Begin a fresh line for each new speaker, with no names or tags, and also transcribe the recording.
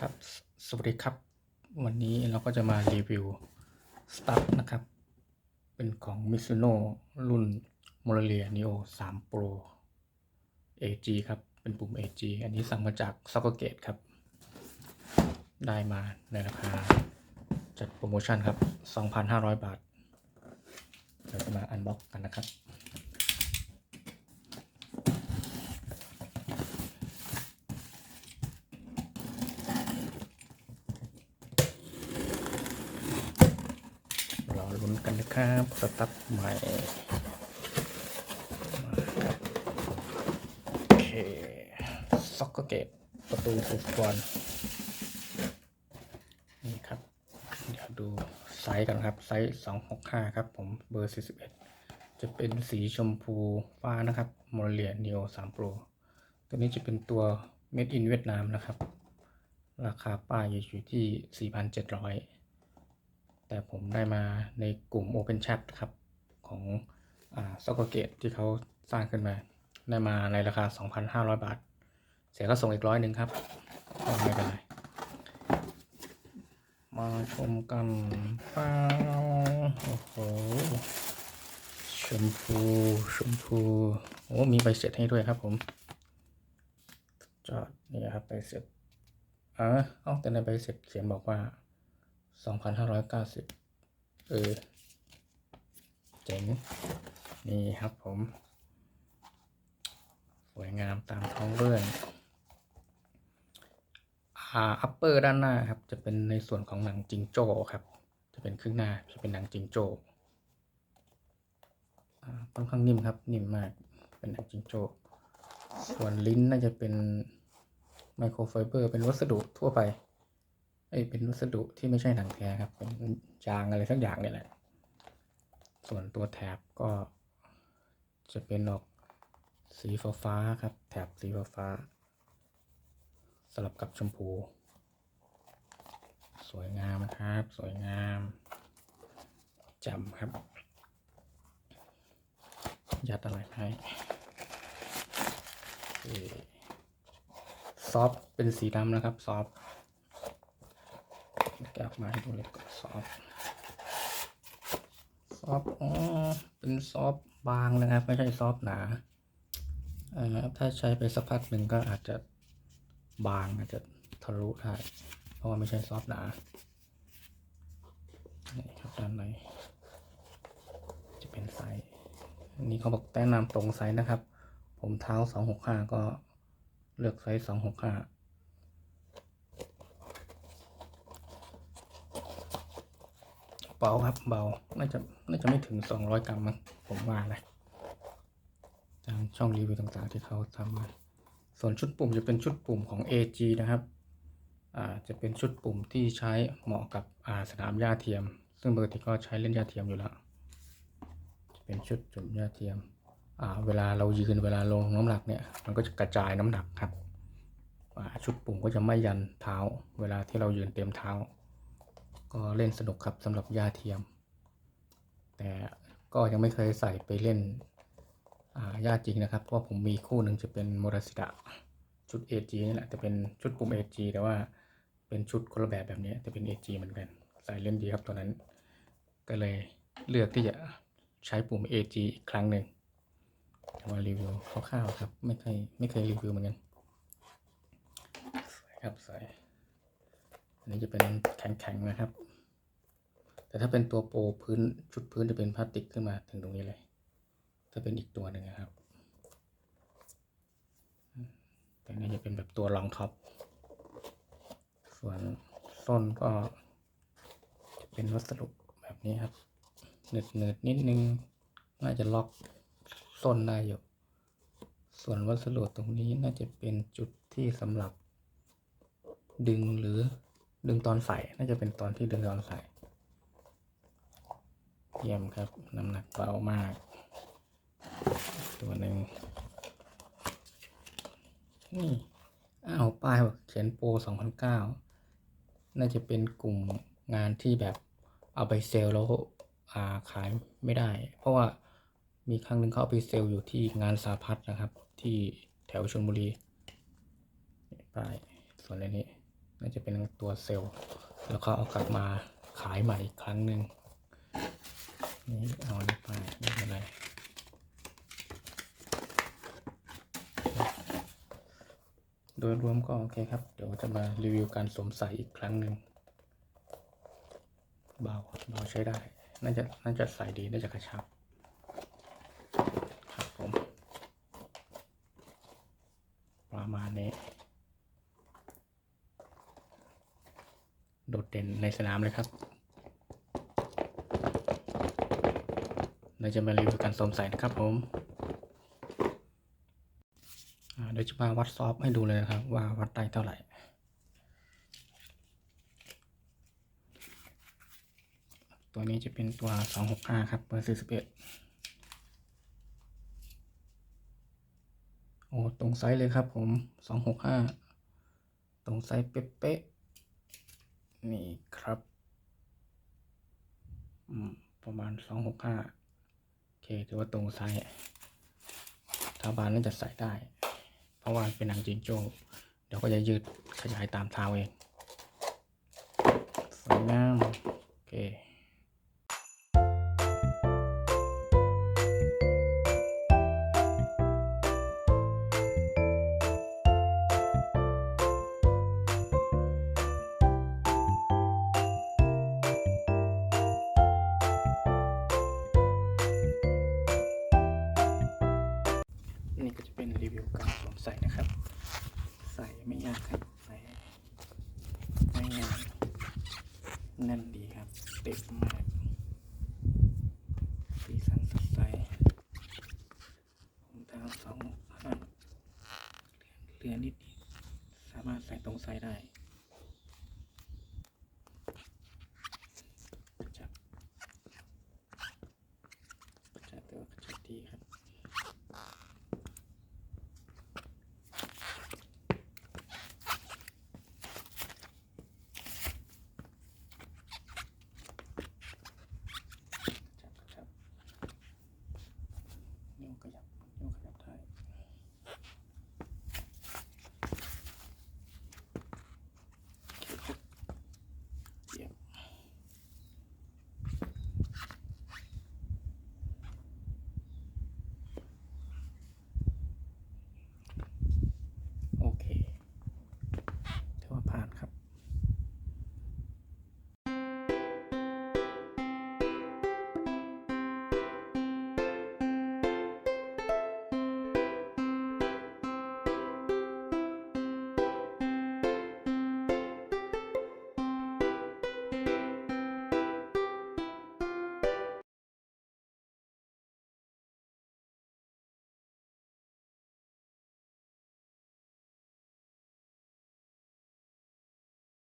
ครับ สวัสดีครับ วันนี้เราก็จะมารีวิวสตั๊นะครับ เป็นของ Mizuno รุ่น m o r a l i a Neo 3 Pro AG ครับ เป็นปุ่ม AG อันนี้สั่งมาจาก s o c k e r g a t e ครับ ได้มาในราคา จัดโปรโมชั่นครับ 2,500 บาท เราจะมาอันบ็อกกันนะครับ รอลุ้นกันนะ ครับสตั๊ใหม่โอเคซ็อกเกอร์เกตประตูถูกบอลนี่ครับ เดี๋ยวดูไซส์กันครับ ไซส์265ครับผมเบอร์41จะเป็นสีชมพูฟ้านะครับโมเลียนิโอ3 Pro ตัวนี้จะเป็นตัว Made in เวียดนามนะครับ ราคาป้ายอยู่ที่ 4,700 แต่ผมได้มาในกลุ่ม Open Chat ครับ ของอ่า s o c k e r g a t e ที่เขาสร้างขึ้นมา ได้มาในราคา 2,500 บาท เสียก็ส่งอีกร้อยหนึ่งครับไม่เป็นไรมาชมกันป้าโอ้โหชมพูชมพูโอ้มีใบเสร็จให้ด้วยครับผม จอดนี่ครับใบเสร็จอ่าเอ้าแต่ในใบเสร็จเขียนบอกว่า 2,590เออ เจ๋ง นี่ครับผม สวยงามตามท้องเรื่องอ่าอัปเปอร์ด้านหน้าครับ จะเป็นในส่วนของหนังจิงโจ้ครับ จะเป็นครึ่งหน้า จะเป็นหนังจิงโจ้ค่อนข้างนิ่มครับ นิ่มมาก เป็นหนังจิงโจ้ส่วนลิ้นน่าจะเป็นไมโครไฟเบอร์ เป็นวัสดุทั่วไป เอ้ยเป็นวัสดุที่ไม่ใช่หนังแท้ครับเป็นยางอะไรสักอย่างเนี่ยแหละ ส่วนตัวแถบก็จะเป็นออกสีฟ้าฟ้าครับ แถบสีฟ้าฟ้าสลับกับชมพู สวยงามนะครับ สวยงามจำครับ ยัดอะไรให้ซอฟเป็นสีดำนะครับ ซอฟ แกะออกมาให้ดูเลยก่อนซอฟต์ซอฟต์อ๋อเป็นซอฟต์บางนะครับ ไม่ใช่ซอฟต์หนาเอ่อถ้าใช้ไปสักพักหนึ่งก็อาจจะบางอาจจะทะลุได้เพราะว่าไม่ใช่ซอฟต์หนานี่ครับด้านในจะเป็นไซส์นนี้เขาบอกแนะนำตรงไซส์นะครับ ผมเท้า265ก็เลือกไซส์265 เบาครับเบา น่าจะน่าจะไม่ถึง200กรัมมั้งผมว่านะตามช่องรีวิวต่างๆที่เขาทำมา ส่วนชุดปุ่มจะเป็นชุดปุ่มของ AG นะครับ อ่า จะเป็นชุดปุ่มที่ใช้เหมาะกับอ่าสนามหญ้าเทียม ซึ่งปกติก็ใช้เล่นหญ้าเทียมอยู่แล้วจะเป็นชุดจุ่มหญ้าเทียม อ่า เวลาเรายืนเวลาลงน้ำหนักเนี่ย มันก็จะกระจายน้ำหนักครับ อ่า ชุดปุ่มก็จะไม่ยันเท้า เวลาที่เรายืนเต็มเท้า ก็เล่นสนุกครับสำหรับหญ้าเทียม แต่ก็ยังไม่เคยใส่ไปเล่นอ่าจริงนะครับ เพราะผมมีคู่หนึ่งจะเป็นโมราสิดะชุด AG นี่แหละแต่เป็นชุดปุ่ม AG แต่ว่าเป็นชุดคนละแบบแบบนี้แต่เป็น AG เหมือนกันใส่เล่นดีครับตัวนั้น ก็เลยเลือกที่จะใช้ปุ่ม AG อีกครั้งหนึ่งจะมารีวิวคร่าวๆครับ ไม่เคยไม่เคยรีวิวเหมือนกันสวยครับใสวยอันนี้จะเป็นแข็งๆนะครับ แต่ถ้าเป็นตัวโปรพื้นชุดพื้นจะเป็นพลาสติกขึ้นมาถึงตรงนี้เลย ถ้าเป็นอีกตัวหนึ่งนะครับ แต่อันนี้จะเป็นแบบตัวรองท็อป ส่วนส้นก็จะเป็นวัสดุแบบนี้ครับเนืดเนืดนิดนึง น่าจะล็อกส้นได้อยู่ ส่วนวัสดุตรงนี้น่าจะเป็นจุดที่สำหรับ ดึงหรือดึงตอนใส่ น่าจะเป็นตอนที่ดึงตอนใส่ เยี่ยมครับน้ำหนักเบามาก ตัวหนึ่งนี่อ้าวป้ายบอกเขียนโปร2009น่าจะเป็นกลุ่มงานที่แบบเอาไปเซลล์แล้วาขายไม่ได้ เพราะว่ามีครั้งหนึ่งเขาเอาไปเซลล์อยู่ที่งานสาพัฒนะครับ ที่แถวชลบุรีป้ายส่วนอันนี้ น่าจะเป็นตัวเซลล์แล้วก็เอากลับมาขายใหม่อีกครั้งหนึ่ง นี่เอานี่ไปไม่เป็นไรโดยรวมก็โอเคครับ เดี๋ยวจะมารีวิวการสวมใส่อีกครั้งหนึ่งเบาเบาใช้ได้ น่าจะน่าจะใส่ดี น่าจะกระชับ ครับผม ประมาณนี้ โดดเด่นในสนามเลยครับ เราจะมารีวิวการสวมใส่นะครับผมเดี๋ยวจะมาวัดซอฟต์ให้ดูเลยนะครับ ว่าวัดได้เท่าไหร่ตัวนี้จะเป็นตัว 265 ครับเบอร์41โอ้ตรงไซส์เลยครับผม 265 ตรงไซส์เป๊ะๆนี่ครับ ประมาณ 265 เคถือว่าตรงไซส์ทาบานน่าจะใส่ได้ เพราะว่าเป็นหนังจิงโจ้เดี๋ยวก็จะยืดขยายตามเท้าเองสวยงามโอเค ใส่ไม่ยากครับใส่ไม่ยากนั่นดีครับเต็มมากสีสันสดใสผมทาสองข้างเหลือนิดสามารถใส่ตรงไซส์ได้